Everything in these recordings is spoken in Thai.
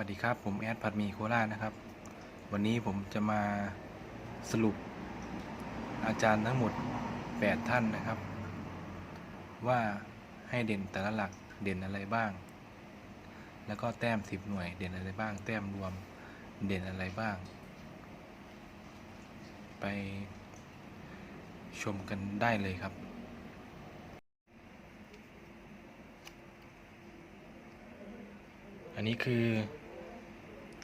วัสดีครับ ผมแอดผัดมีโคราชนะครับ วันนี้ผมจะมาสรุปอาจารย์ทั้งหมด 8 ท่านนะครับ ว่าให้เด่นแต่ละหลักเด่นอะไรบ้าง แล้วก็แต้ม 10 หน่วยเด่นอะไรบ้าง แต้มรวมเด่นอะไรบ้าง ไปชมกันได้เลยครับอันนี้คือ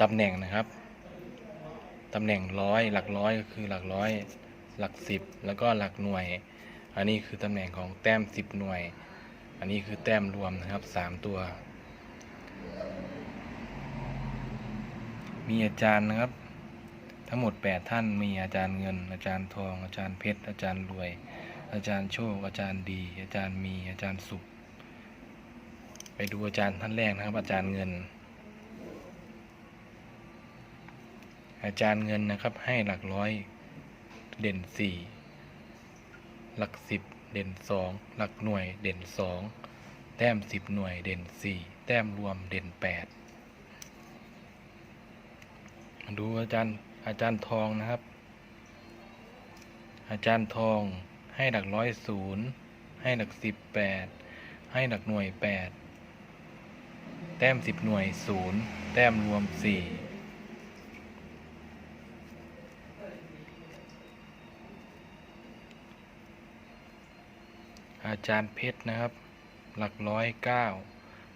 ตำแหน่งนะครับ ตำแหน่งร้อยหลักร้อยก็คือหลักร้อยหลักสิบแล้วก็หลักหน่วย อันนี้คือตำแหน่งของแต้มสิบหน่วย อันนี้คือแต้มรวมนะครับสามตัว มีอาจารย์นะครับ ทั้งหมด8ท่านมีอาจารย์เงิน อาจารย์ทอง อาจารย์เพชร อาจารย์รวย อาจารย์โชค อาจารย์ดี อาจารย์มีอาจารย์สุข ไปดูอาจารย์ท่านแรกนะครับ อาจารย์เงิน อาจารย์เงินนะครับ ให้หลักร้อยเด่นสี่หลักสิบเด่นสองหลักหน่วยเด่นสองแต้มสิบหน่วยเด่นสี่แต้มรวมเด่นแปดมาดูอาจารย์อาจารย์ทองนะครับ อาจารย์ทองให้หลักร้อยศูนย์ให้หลักสิบแปดให้หลักหน่วยแปดแต้มสิบหน่วยศูนย์แต้มรวมสี่ อาจารย์เพชรนะครับ หลักร้อยเก้า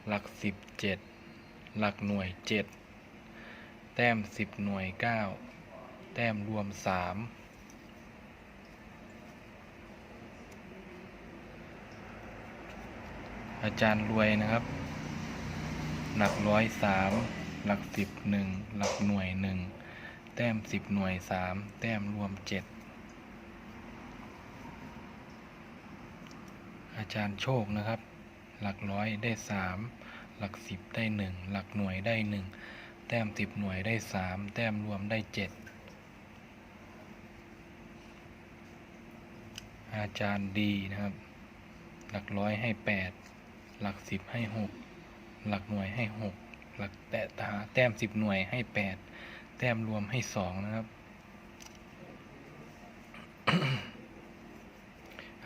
หลักสิบเจ็ดหลักหน่วยเจ็ดแต้มสิบหน่วยเก้าแต้มรวมสามอาจารย์รวยนะครับ หลักร้อยสามหลักสิบหนึ่งหลักหน่วยหนึ่งแต้มสิบหน่วยสามแต้มรวมเจ็ด อาจารย์โชคนะครับ หลักร้อยได้สามหลักสิบได้หนึ่งหลักหน่วยได้หนึ่งแต้มสิบหน่วยได้สามแต้มรวมได้เจ็ดอาจารย์ดีนะครับ หลักร้อยให้แปดหลักสิบให้หกหลักหน่วยให้หกหลักแต่ตาแต้มสิบหน่วยให้แปดแต้มรวมให้สองนะครับ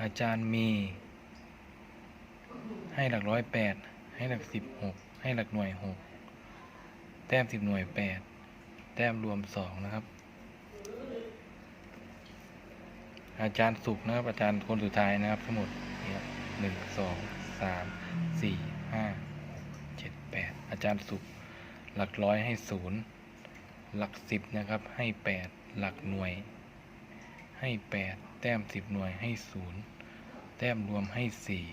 อาจารย์มี ให้หลักร้อยแปดให้หลักสิบหกให้หลักหน่วยหกแต้มสิบหน่วยแปดแต้มรวมสองนะครับ อาจารย์สุขนะครับ อาจารย์คนสุดท้ายนะครับ ทั้งหมดเนี่ยหนึ่งสองสามสี่ห้าเจ็ดแปดอาจารย์สุขหลักร้อยให้ศูนย์หลักสิบนะครับ ให้แปดหลักหน่วย ให้แปดแต้มสิบหน่วยให้ศูนย์แต้มรวมให้สี่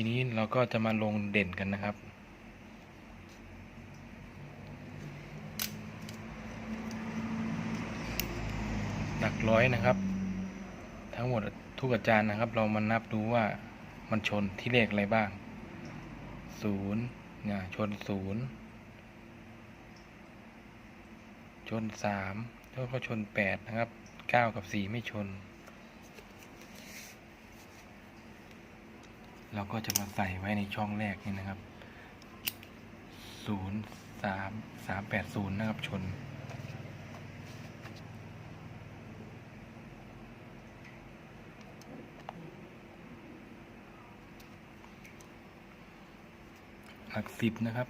ทีนี้เราก็จะมาลงเด่นกันนะครับ หลักร้อยนะครับ ทั้งหมดทุกอาจารย์นะครับ เรามานับดูว่ามันชนที่เลขอะไรบ้างศูนย์เนี่ยชนศูนย์ชนสามแล้วก็ชนแปดนะครับเก้ากับสี่ไม่ชน เราก็จะมาใส่ไว้ในช่องแรกนี่นะครับศูนย์สามสามแปดศูนย์นะครับชน หลักสิบนะครับ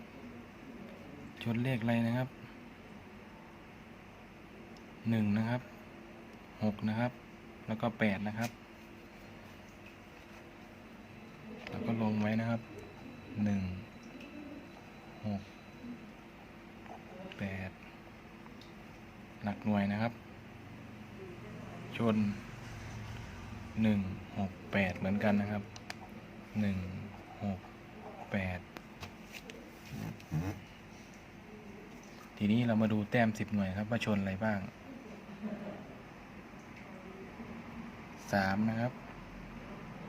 ชนเลขอะไรนะครับหนึ่งนะครับหกนะครับ แล้วก็แปดนะครับ แต้มสิบหน่วยครับว่าชนอะไรบ้างสามนะครับ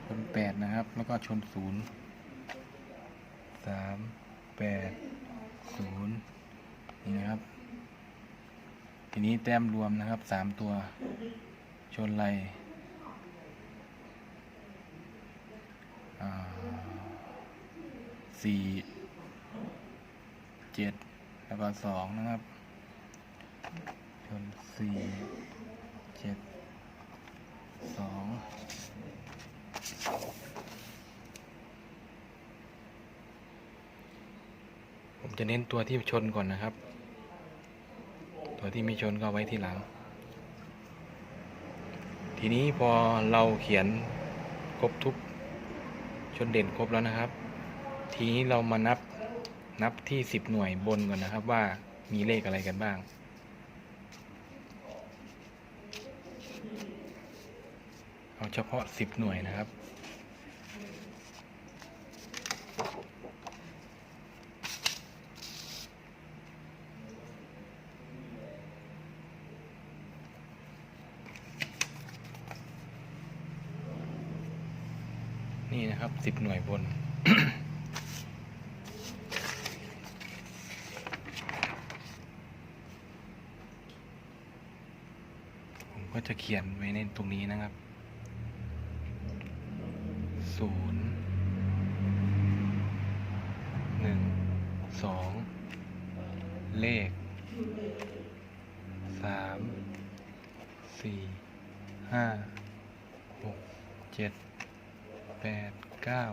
ชนแปดนะครับ แล้วก็ชนศูนย์สามแปดศูนย์นี่นะครับ ทีนี้แต้มรวมนะครับสามตัว ชนไรสี่เจ็ดแล้วก็สองนะครับ ชนสี่เจ็ดสองผมจะเน้นตัวที่ชนก่อนนะครับ ตัวที่ไม่ชนก็ไว้ที่หลัง ทีนี้พอเราเขียนครบทุกชนเด่นครบแล้วนะครับ ทีนี้เรามานับนับที่สิบหน่วยบนก่อนนะครับว่ามีเลขอะไรกันบ้าง เอาเฉพาะสิบหน่วยนะครับ นี่นะครับสิบหน่วยบนผมก็จะเขียนไว้ในตรงนี้นะครับ ศูนย์หนึ่งสองเลขสามสี่ห้าหกเจ็ดแปดเก้า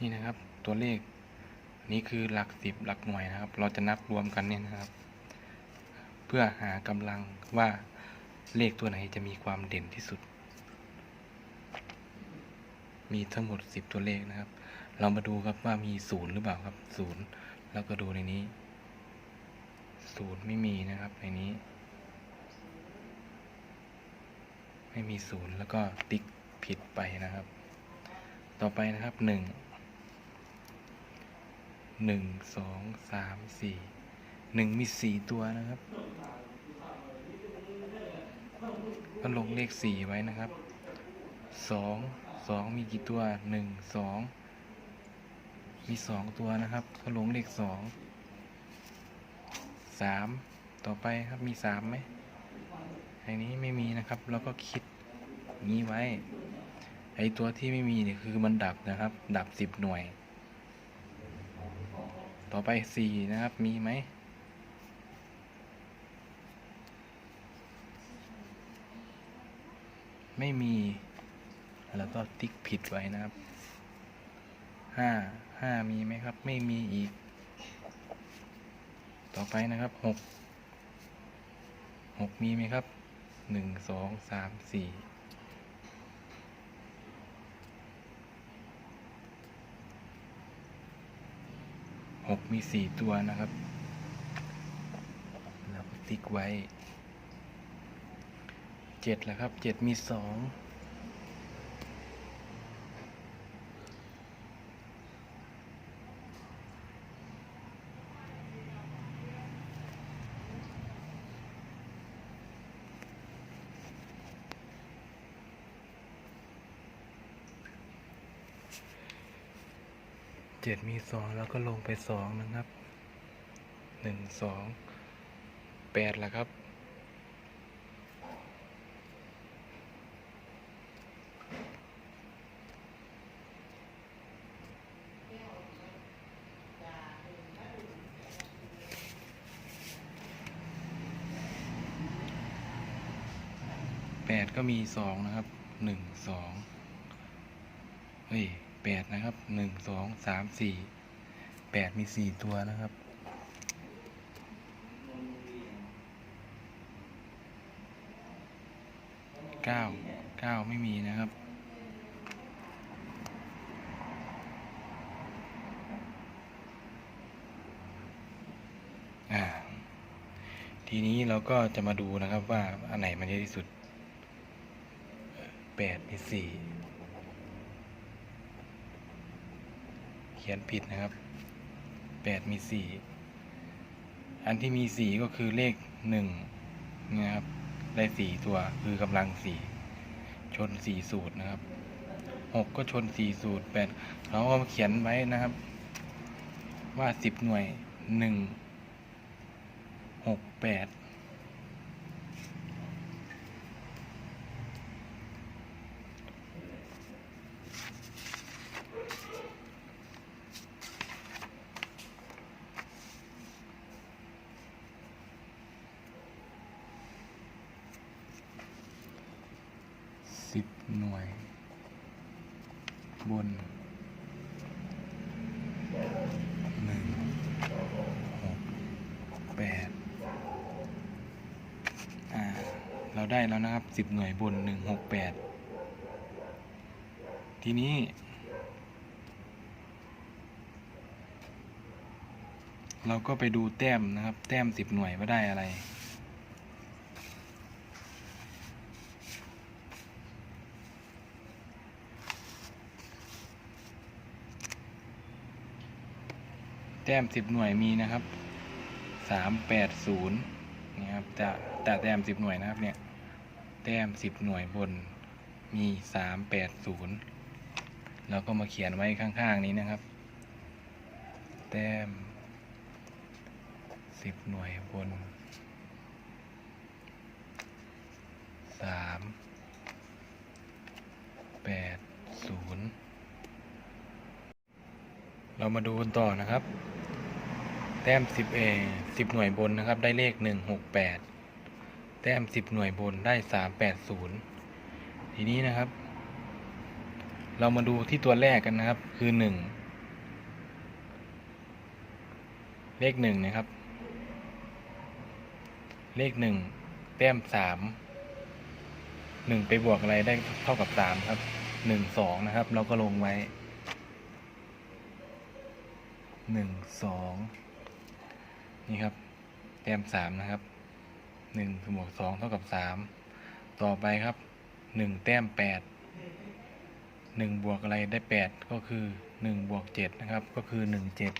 นี่นะครับตัวเลข นี่คือหลักสิบหลักหน่วยนะครับ เราจะนับรวมกันเนี่ยนะครับ เพื่อหากำลังว่าเลขตัวไหนจะมีความเด่นที่สุด มีทั้งหมดสิบตัวเลขนะครับ เรามาดูครับว่ามีศูนย์หรือเปล่าครับศูนย์แล้วก็ดูในนี้ศูนย์ไม่มีนะครับในนี้ ไม่มีศูนย์แล้วก็ติ๊กผิดไปนะครับ ต่อไปนะครับหนึ่ง หนึ่งสองสามสี่หนึ่งมีสี่ตัวนะครับก็ลงเลขสี่ไว้นะครับสองสองมีกี่ตัวหนึ่งสองมีสองตัวนะครับก็ลงเลขสองสามต่อไปครับมีสามไหมไอันนี้ไม่มีนะครับแล้วก็คิดงี้ไว้ ไอ้ตัวที่ไม่มีเนี่ยคือมันดับนะครับ ดับสิบหน่วย ต่อไปสี่นะครับ มีไหมไม่มีแล้วก็ติ๊กผิดไว้นะครับห้าห้ามีไหมครับ ไม่มีอีก ต่อไปนะครับหกหกมีไหมครับหนึ่งสองสามสี่ หกมีสี่ตัวนะครับแล้วก็ติ๊กไว้เจ็ดแล้วครับเจ็ดมีสอง เจ็ดมีสองแล้วก็ลงไปสองนะครับหนึ่งสองแปดแล้วครับแปดก็มีสองนะครับหนึ่งสองเฮ้ย แปดนะครับหนึ่งสองสามสี่แปดมีสี่ตัวนะครับเก้าเก้าไม่มีนะครับทีนี้เราก็จะมาดูนะครับว่า อันไหนมันเยอะที่สุดแปดมีสี่ เขียนผิดนะครับแปดมีสี่อันที่มีสี่ก็คือเลขหนึ่งนะครับได้สี่ตัวคือกำลังสี่ชนสี่สูตรนะครับหกก็ชนสี่สูตรแปดเราก็เขียนไว้นะครับ ว่าสิบหน่วยหนึ่งหกแปด สิบหน่วย บนหนึ่งหกแปดอ่า เราได้แล้วนะครับสิบหน่วยบนหนึ่งหกแปดทีนี้เราก็ไปดูแต้มนะครับ แต้มสิบหน่วยว่าได้อะไร แต้มสิบหน่วยมีนะครับสามแปดศูนย์นี่ครับจะแต่แต้มสิบหน่วยนะครับเนี่ยแต้มสิบหน่วยบนมีสามแปดศูนย์เราก็มาเขียนไว้ข้างๆนี้นะครับ แต้มสิบหน่วยบนสามแปดศูนย์ เรามาดูกันต่อนะครับ แต้มสิบเอสิบหน่วยบนนะครับ ได้เลขหนึ่งหกแปดแต้มสิบหน่วยบนได้สามแปดศูนย์ทีนี้นะครับ เรามาดูที่ตัวแรกกันนะครับ คือหนึ่งเลขหนึ่งนะครับ เลขหนึ่งแต้มสามหนึ่งไปบวกอะไรได้เท่ากับสามครับหนึ่งสองนะครับ เราก็ลงไว้ หนึ่งสองนี่ครับ แต้มสามนะครับหนึ่งบวกสองเท่ากับสามต่อไปครับหนึ่งแต้มแปดหนึ่งบวกอะไรได้แปดก็คือหนึ่งบวกเจ็ดนะครับ ก็คือหนึ่งเจ็ด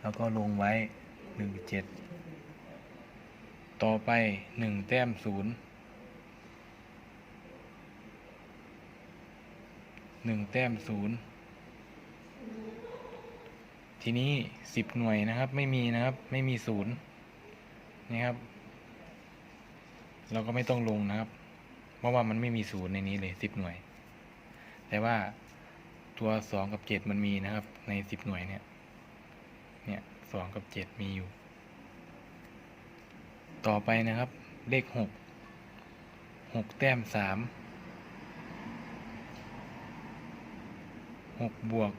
แล้วก็ลงไว้หนึ่งเจ็ดต่อไปหนึ่งแต้มศูนย์หนึ่งแต้มศูนย์ ทีนี้สิบหน่วยนะครับไม่มีนะครับ ไม่มีศูนย์นี่ครับ เราก็ไม่ต้องลงนะครับ เพราะว่ามันไม่มีศูนย์ในนี้เลยสิบหน่วย แต่ว่าตัวสองกับเจ็ดมันมีนะครับ ในสิบหน่วยเนี่ย เนี่ยสองกับเจ็ดมีอยู่ ต่อไปนะครับ เลขหกหกแต้มสามหกบวก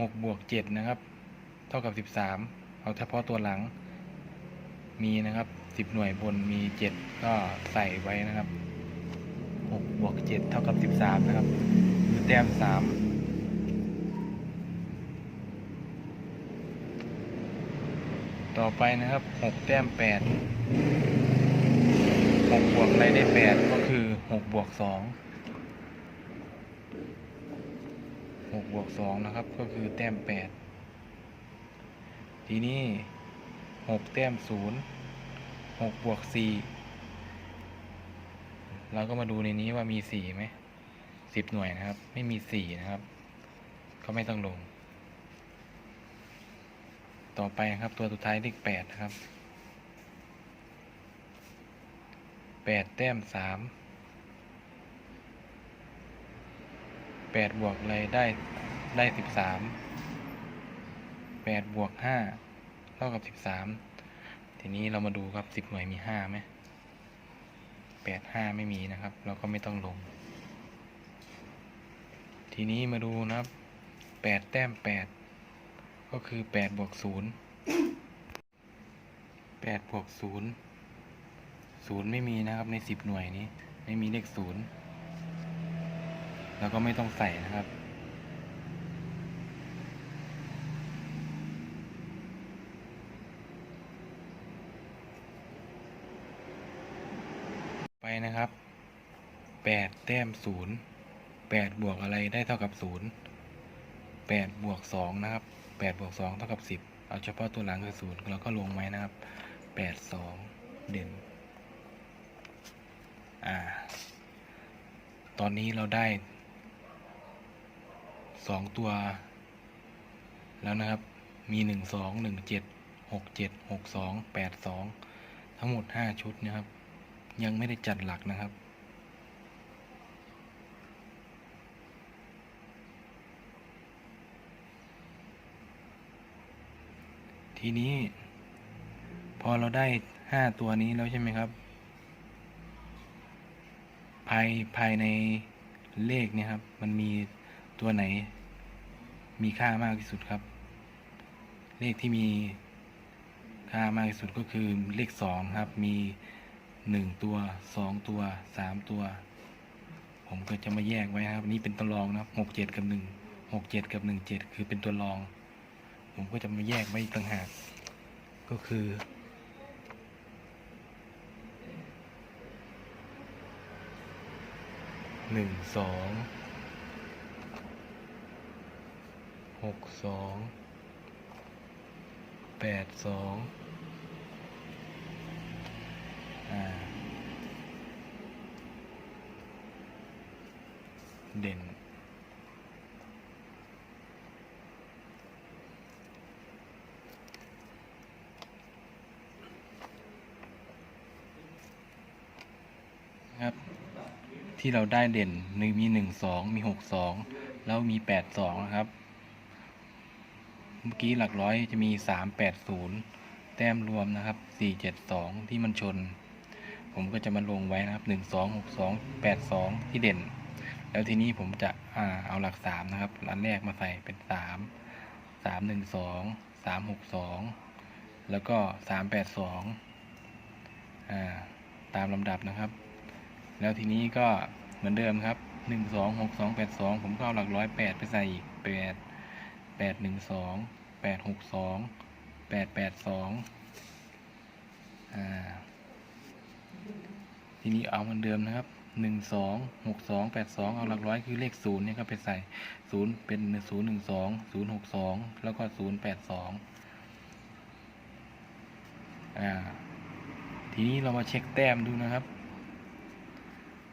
หกบวกเจ็ดนะครับ เท่ากับสิบสามเอาเฉพาะตัวหลัง มีนะครับสิบหน่วยบนมีเจ็ดก็ใส่ไว้นะครับหกบวกเจ็ดเท่ากับสิบสามนะครับคือแต้มสามต่อไปนะครับหกแต้มแปดหกบวกอะไรได้แปดก็คือหกบวกสอง 6บวก2นะครับ ก็คือแต้ม 8 ทีนี้ 6 แต้ม 0 6บวก4เราก็มาดูในนี้ว่ามี4ไหม10 หน่วยนะครับ ไม่มี 4 นะครับ ก็ไม่ต้องลง ต่อไปครับตัวสุดท้ายเลข8นะครับ 8 แต้ม 3 แปดบวกอะไรได้ได้สิบสามแปดบวกห้าเท่ากับสิบสามทีนี้เรามาดูครับสิบหน่วยมีห้าไหมแปดห้าไม่มีนะครับ เราก็ไม่ต้องลง ทีนี้มาดูนะครับแปดแต้มแปดก็คือแปดบวกศูนย์แปดบวกศูนย์ศูนย์ไม่มีนะครับในสิบหน่วยนี้ ไม่มีเลขศูนย์ แล้วก็ไม่ต้องใส่นะครับ ไปนะครับแปดแต้มศูนย์แปดบวกอะไรได้เท่ากับศูนย์แปดบวกสองนะครับแปดบวกสองเท่ากับสิบเอาเฉพาะตัวหลังคือศูนย์เราก็ลงไว้นะครับแปดสองเด่นอ่า ตอนนี้เราได้ สองตัว แล้วนะครับ มีหนึ่งสองหนึ่งเจ็ดหกเจ็ดหกสองแปดสองทั้งหมดห้าชุดนะครับ ยังไม่ได้จัดหลักนะครับ ทีนี้ พอเราได้ห้าตัวนี้แล้วใช่ไหมครับ ภายภายในเลขเนี่ยครับ มันมี ตัวไหน มีค่ามากที่สุดครับ เลขที่มีค่ามากที่สุดก็คือเลขสองครับ มีหนึ่งตัวสองตัวสามตัว ผมก็จะมาแยกไว้ครับ นี่เป็นตัวรองนะครับหกเจ็ดกับหนึ่งหกเจ็ดกับหนึ่งเจ็ดคือเป็นตัวรอง ผมก็จะมาแยกไว้ต่างหาก ก็คือหนึ่งสอง หกสองแปดสองเด่นครับที่เราได้เด่นหนึ่งมีหนึ่งสองมีหกสองแล้วมีแปดสองนะครับ เมื่อกี้หลักร้อยจะมีสามแปดศูนย์แต้มรวมนะครับสี่เจ็ดสองที่มันชน ผมก็จะมาลงไว้นะครับหนึ่งสองหกสองแปดสองที่เด่น แล้วทีนี้ผมจะอ่าเอาหลักสามนะครับอันแรกมาใส่เป็นสามสามหนึ่งสองสามหกสองแล้วก็สามแปดสองอ่า ตามลำดับนะครับ แล้วทีนี้ก็เหมือนเดิมครับหนึ่งสองหกสองแปดสองผมก็เอาหลักร้อยแปดไปใส่อีกแปด แปดหนึ่งสองแปดหกสองแปดแปดสองอ่าทีนี้เอาเหมือนเดิมนะครับหนึ่งสองหกสองแปดสองเอาหลักร้อยคือเลขศูนย์เนี่ยก็ไปใส่ศูนย์เป็นศูนย์หนึ่งสองศูนย์หกสองแล้วก็ศูนย์แปดสองอ่าทีนี้เรามาเช็คแต้มดูนะครับ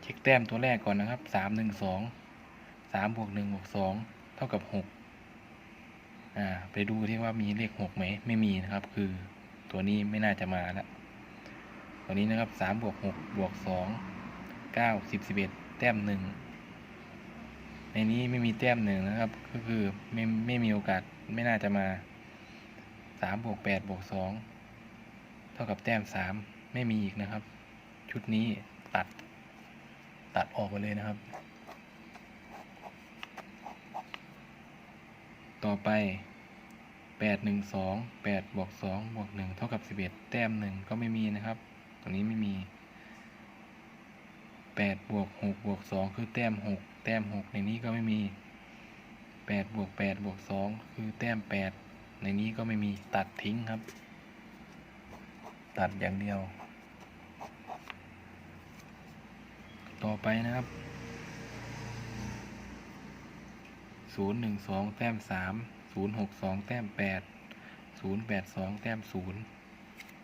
เช็คแต้มตัวแรกก่อนนะครับสามหนึ่งสองสามบวกหนึ่งบวกสองเท่ากับหก อ่าไปดูที่ว่ามีเลขหกไหมไม่มีนะครับ คือตัวนี้ไม่น่าจะมาแล้วตัวนี้นะครับสามบวกหกบวกสองเก้าสิบสิบเอ็ดแต้มหนึ่งในนี้ไม่มีแต้มหนึ่งนะครับ ก็คือไม่ไม่มีโอกาสไม่น่าจะมาสามบวกแปดบวกสองเท่ากับแต้มสามไม่มีอีกนะครับ ชุดนี้ตัดตัดออกไปเลยนะครับ ต่อไปแปดหนึ่งสองแปดบวกสองบวกหนึ่งเท่ากับสิบเอ็ดแต้มหนึ่งก็ไม่มีนะครับ ตรงนี้ไม่มีแปดบวกหกบวกสองคือแต้มหกแต้มหกในนี้ก็ไม่มีแปดบวกแปดบวกสองคือแต้มแปดในนี้ก็ไม่มีตัดทิ้งครับ ตัดอย่างเดียว ต่อไปนะครับ ศูนย์หนึ่งสองแต้มสามศูนย์หกสองแต้มแปดศูนย์แปดสองแต้มศูนย์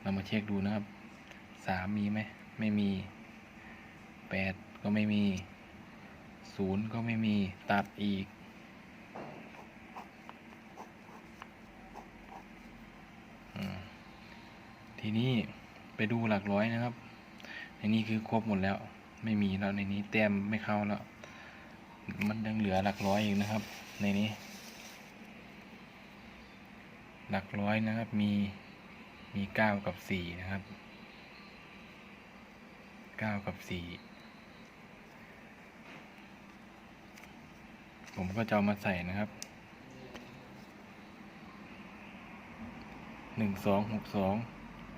เรามาเช็คดูนะครับสามมีไหมไม่มีแปดก็ไม่มีศูนย์ก็ไม่มีตัดอีกอทีนี้ไปดูหลักร้อยนะครับในนี้คือครบหมดแล้ว ไม่มีแล้วในนี้แต้มไม่เข้าแล้ว มันยังเหลือหลักร้อยอีกนะครับ ในนี้ หลักร้อยนะครับ มีมีเก้ากับสี่นะครับเก้ากับสี่ผมก็จะเอามาใส่นะครับหนึ่งสองหกสอง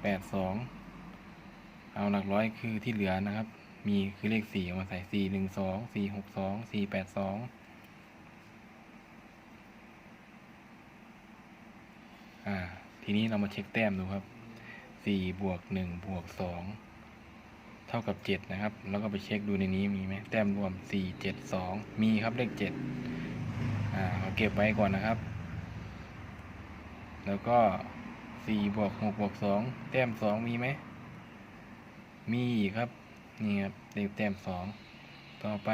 แปดสองเอาหลักร้อยคือที่เหลือนะครับ มีคือเลขสี่เอามาใส่สี่หนึ่งสองสี่หกสองสี่แปดสองอ่า ทีนี้เรามาเช็คแต้มดูครับสี่บวกหนึ่งบวกสองเท่ากับเจ็ดนะครับ แล้วก็ไปเช็คดูในนี้มีไหมแต้มรวมสี่เจ็ดสองมีครับเลขเจ็ดอ่าเราเก็บไว้ก่อนนะครับ แล้วก็สี่บวกหกบวกสองแต้มสองมีไหมมีครับ นี่ครับตีแต้มสองต่อไป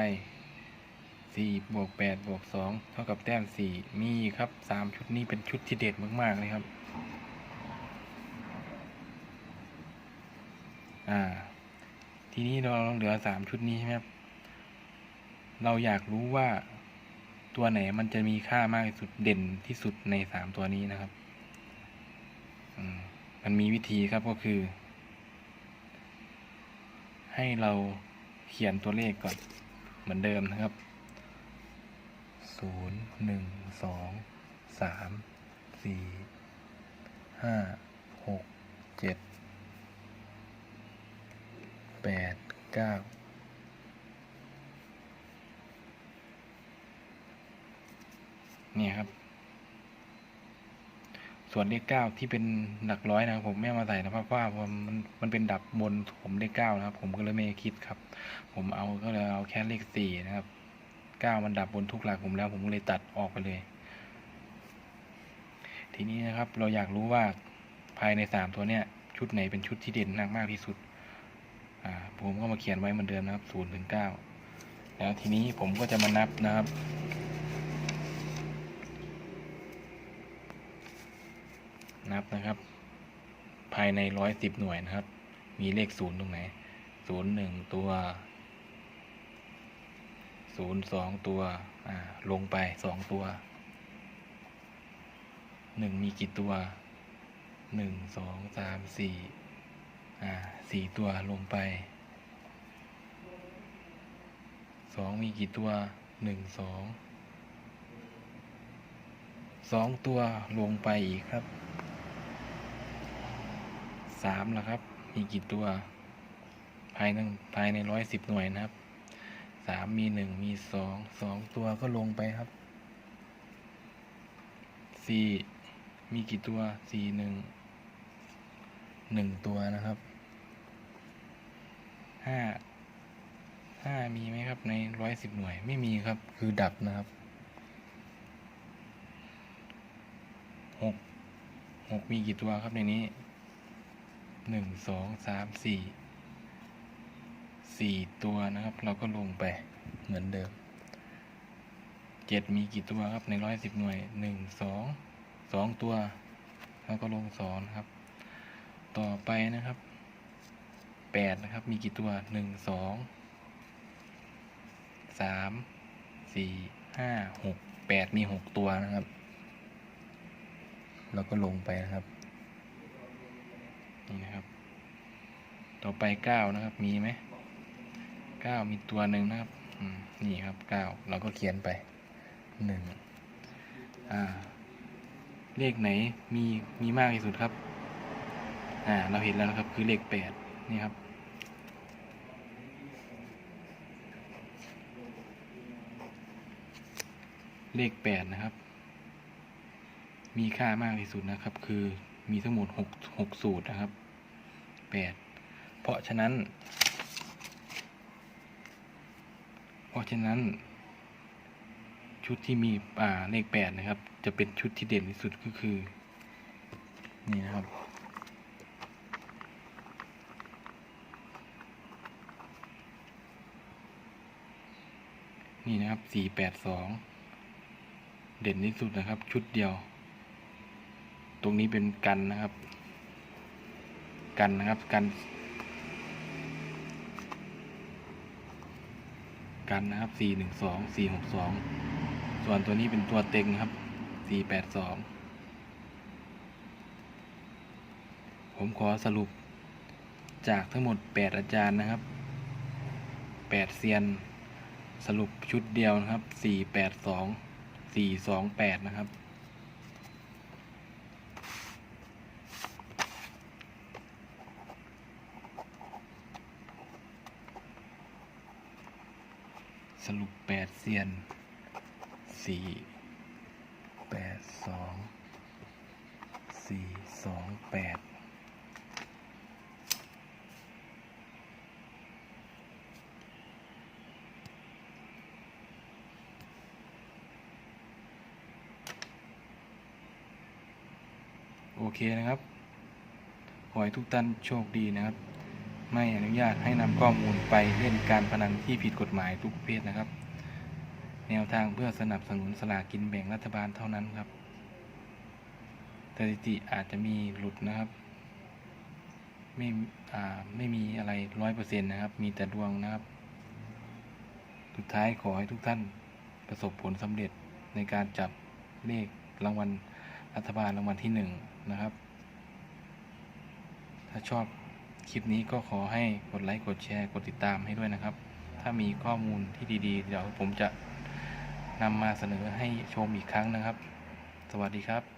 สี่บวกแปดบวกสองเท่ากับแต้มสี่มีครับสามชุดนี้เป็นชุดที่เด็ดมากๆเลยครับ อ่า ทีนี้เราเหลือสามชุดนี้ใช่ไหมครับ เราอยากรู้ว่าตัวไหนมันจะมีค่ามากที่สุดเด่นที่สุดในสามตัวนี้นะครับ มันมีวิธีครับก็คือ ให้เราเขียนตัวเลขก่อนเหมือนเดิมนะครับศูนย์หนึ่งสองสามสี่ห้าหกเจ็ดแปดเก้าเนี่ยครับ ส่วนเลขเก้าที่เป็นหลักร้อยนะครับผมไม่เอามาใส่นะครับเพราะว่ามันมันเป็นดับบนผมเลขเก้านะครับ ผมก็เลยไม่คิดครับ ผมเอาก็เลยเอาแค่เลขสี่นะครับเก้ามันดับบนทุกหลักผมแล้ว ผมเลยตัดออกไปเลย ทีนี้นะครับเราอยากรู้ว่าภายในสามตัวเนี้ยชุดไหนเป็นชุดที่เด่นมากมากที่สุดอ่าผมก็มาเขียนไว้เหมือนเดิมนะครับศูนย์ถึงเก้าแล้วทีนี้ผมก็จะมานับนะครับ นับนะครับ ภายในร้อยสิบหน่วยนะครับ มีเลขศูนย์ตรงไหนศูนย์หนึ่งตัวศูนย์สองตัวลงไปสองตัวหนึ่งมีกี่ตัวหนึ่งสองสามสี่อ่าสี่ตัวลงไปสองมีกี่ตัวหนึ่งสองสองตัวลงไปอีกครับ สามละครับ มีกี่ตัว ภายในภายในร้อยสิบหน่วยนะครับสามมีหนึ่งมีสองสองตัวก็ลงไปครับสี่มีกี่ตัวสี่หนึ่งหนึ่งตัวนะครับห้าห้ามีไหมครับในร้อยสิบหน่วยไม่มีครับ คือดับนะครับหกหกมีกี่ตัวครับในนี้ หนึ่งสองสามสี่สี่ตัวนะครับ เราก็ลงไปเหมือนเดิมเจ็ดมีกี่ตัวครับในร้อยสิบหน่วยหนึ่งสองสองตัว แล้วก็ลงสองครับ ต่อไปนะครับแปดนะครับ มีกี่ตัวหนึ่งสองสามสี่ห้าหกแปดมีหกตัวนะครับ แล้วก็ลงไปนะครับ นี่นะครับ ต่อไปเก้านะครับ มีไหมเก้ามีตัวหนึ่งนะครับนี่ครับเก้าเราก็เขียนไปหนึ่งอ่า เลขไหนมีมีมากที่สุดครับ อ่า เราเห็นแล้วนะครับ คือเลขแปดนี่ครับเลขแปดนะครับ มีค่ามากที่สุดนะครับ คือมีทั้งหมดหกหกสูตรนะครับ แปดเพราะฉะนั้น เพราะฉะนั้น ชุดที่มีอ่าเลขแปดนะครับ จะเป็นชุดที่เด่นที่สุดก็คือ นี่นะครับนี่นะครับสี่แปดสองเด่นที่สุดนะครับ ชุดเดียว ตรงนี้เป็นกันนะครับ กันนะครับกันกันนะครับสี่หนึ่งสองสี่หกสองส่วนตัวนี้เป็นตัวเต็งครับสี่แปดสองผมขอสรุปจากทั้งหมดแปดอาจารย์นะครับแปดเซียน สรุปชุดเดียวนะครับสี่แปดสองสี่สองแปดนะครับ สรุปแปดเซียนสี่แปดสองสี่สองแปดโอเคนะครับ ขอให้ทุกท่านโชคดีนะครับ ไม่อนุญาตให้นำข้อมูลไปเล่นการพนันที่ผิดกฎหมายทุกประเภทนะครับ แนวทางเพื่อสนับสนุนสลากกินแบ่งรัฐบาลเท่านั้นครับสถิติอาจจะมีหลุดนะครับ ไม่อ่าไม่มีอะไรร้อยเปอร์เซ็นต์นะครับ มีแต่ดวงนะครับ สุดท้ายขอให้ทุกท่านประสบผลสำเร็จในการจับเลขรางวัลรัฐบาลรางวัลที่หนึ่งนะครับ ถ้าชอบ คลิปนี้ก็ขอให้กดไลค์กดแชร์กดติดตามให้ด้วยนะครับ ถ้ามีข้อมูลที่ดีๆ เดี๋ยวผมจะนำมาเสนอให้ชมอีกครั้งนะครับ สวัสดีครับ